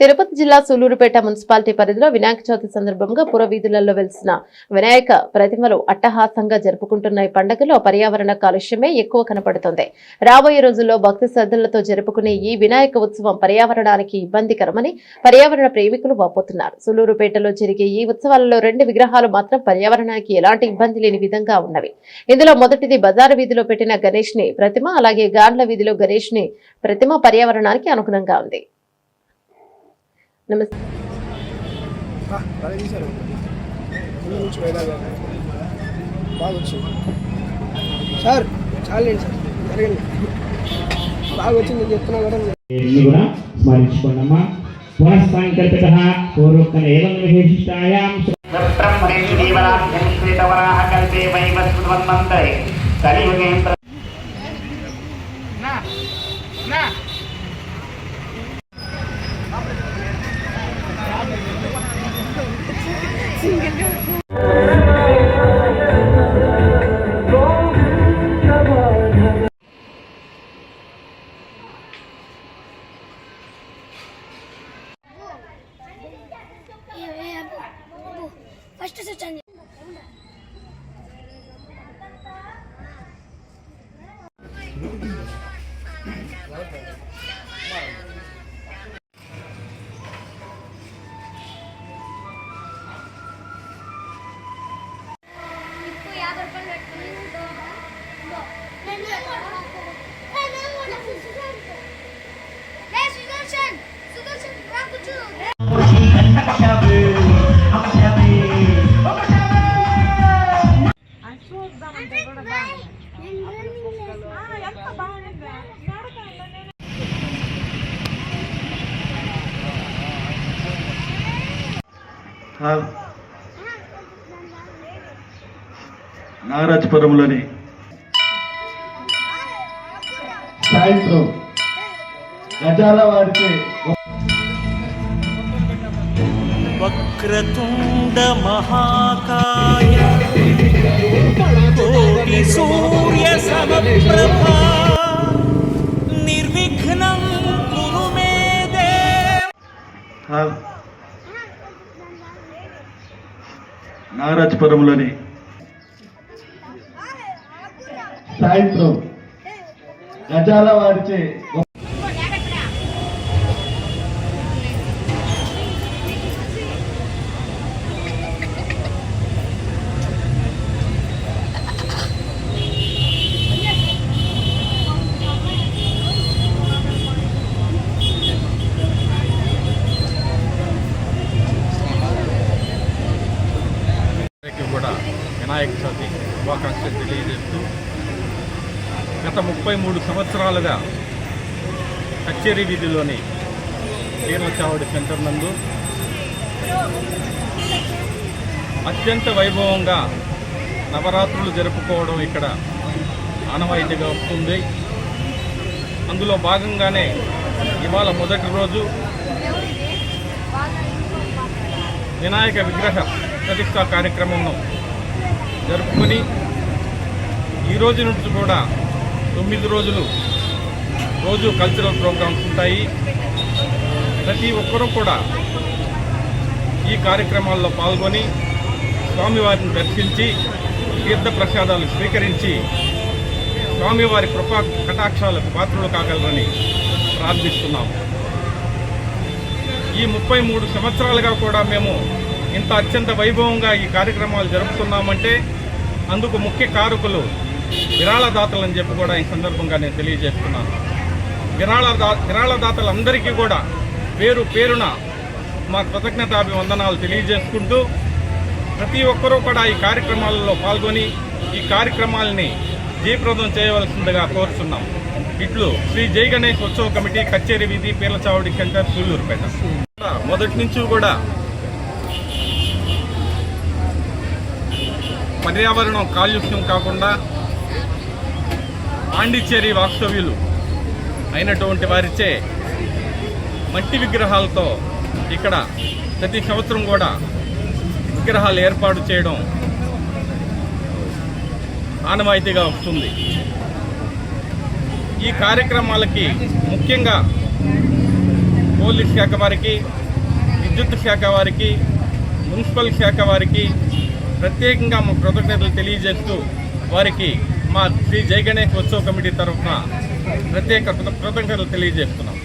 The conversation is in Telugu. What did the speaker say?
తిరుపతి జిల్లా సూలూరుపేట మున్సిపాలిటీ పరిధిలో వినాయక చవితి సందర్భంగా పురవీధులలో వెలిసిన వినాయక ప్రతిమలు అట్టహాసంగా జరుపుకుంటున్న ఈ పండుగలో పర్యావరణ కాలుష్యమే ఎక్కువ కనపడుతోంది. రాబోయే రోజుల్లో భక్తి శ్రద్ధలతో జరుపుకునే ఈ వినాయక ఉత్సవం పర్యావరణానికి ఇబ్బందికరమని పర్యావరణ ప్రేమికులు వాపోతున్నారు. సూలూరుపేటలో జరిగే ఈ ఉత్సవాలలో రెండు విగ్రహాలు మాత్రం పర్యావరణానికి ఎలాంటి ఇబ్బంది లేని విధంగా ఉన్నవి. ఇందులో మొదటిది బజారు వీధిలో పెట్టిన గణేష్ని ప్రతిమ అలాగే గాండ్ల వీధిలో గణేష్ని ప్రతిమ పర్యావరణానికి అనుగుణంగా ఉంది. నమస్తే. సార్ చాలండి సార్. జరగండి బాగా వచ్చింది. నేను చెప్తున్నా కూడా కూడా స్మరించుకున్నమ్మా పునఃసాంకల్పిత పూర్వోక్తం ఏవం విశిష్టాయాం బ్రహ్మణి 明日ちゃんに。నారాజపురంలోని సాయంత్రం గజాల వారికి వక్రతుండ మహాకాయ కోటి సూర్య సమప్రభా నిర్విఘ్నం కురు మే దేవ. నారాజపురంలోని సాయంత్రం గజాల వారిచే అందరికీ కూడా వినాయక చవితి శుభాకాంక్షలు తెలియజేస్తూ గత ముప్పై మూడు సంవత్సరాలుగా కచ్చేరి వీధిలోని పీర్ల చావడి సెంటర్ నందు అత్యంత వైభవంగా నవరాత్రులు జరుపుకోవడం ఇక్కడ ఆనవాయితీగా వస్తుంది. అందులో భాగంగానే ఇవాళ మొదటి రోజు వినాయక విగ్రహ ప్రతిష్టా కార్యక్రమంను జరుపుకొని ఈ రోజు నుంచి కూడా తొమ్మిది రోజులు రోజు కల్చరల్ ప్రోగ్రామ్స్ ఉంటాయి. ప్రతి ఒక్కరూ కూడా ఈ కార్యక్రమాల్లో పాల్గొని స్వామివారిని దర్శించి తీర్థ ప్రసాదాలు స్వీకరించి స్వామివారి కృపా కటాక్షాలకు పాత్రలు కాగలరని ప్రార్థిస్తున్నాము. ఈ ముప్పై మూడు సంవత్సరాలుగా కూడా మేము ఇంత అత్యంత వైభవంగా ఈ కార్యక్రమాలు జరుపుతున్నామంటే అందుకు ముఖ్య కారకులు విరాళదాతలని చెప్పి కూడా ఈ సందర్భంగా నేను తెలియజేస్తున్నాను. విరాళదా విరాళదాతలందరికీ కూడా పేరు పేరున మా కృతజ్ఞతాభివందనాలు తెలియజేసుకుంటూ ప్రతి ఒక్కరూ కూడా ఈ కార్యక్రమాలలో పాల్గొని ఈ కార్యక్రమాలని జయప్రదం చేయవలసిందిగా కోరుతున్నాం ఇట్లు శ్రీ జై గణేష్ ఉత్సవ కమిటీ కచ్చేరి వీధి పీర్లచావడి సెంటర్ సూళ్ళూరుపేట. మొదటి నుంచి కూడా పర్యావరణం కాలుష్యం కాకుండా పాండిచ్చేరి వాస్తవ్యులు అయినటువంటి వారిచే మట్టి విగ్రహాలతో ఇక్కడ ప్రతి సంవత్సరం కూడా విగ్రహాలు ఏర్పాటు చేయడం ఆనవాయితీగా వస్తుంది. ఈ కార్యక్రమాలకి ముఖ్యంగా పోలీస్ శాఖ వారికి విద్యుత్ శాఖ వారికి మున్సిపల్ శాఖ వారికి ప్రత్యేకంగా మా కృతజ్ఞతలు తెలియజేస్తూ వారికి మా శ్రీ జై గణేష్ ఉత్సవ కమిటీ తరఫున ప్రత్యేక కృతజ్ఞతలు తెలియజేస్తున్నాం.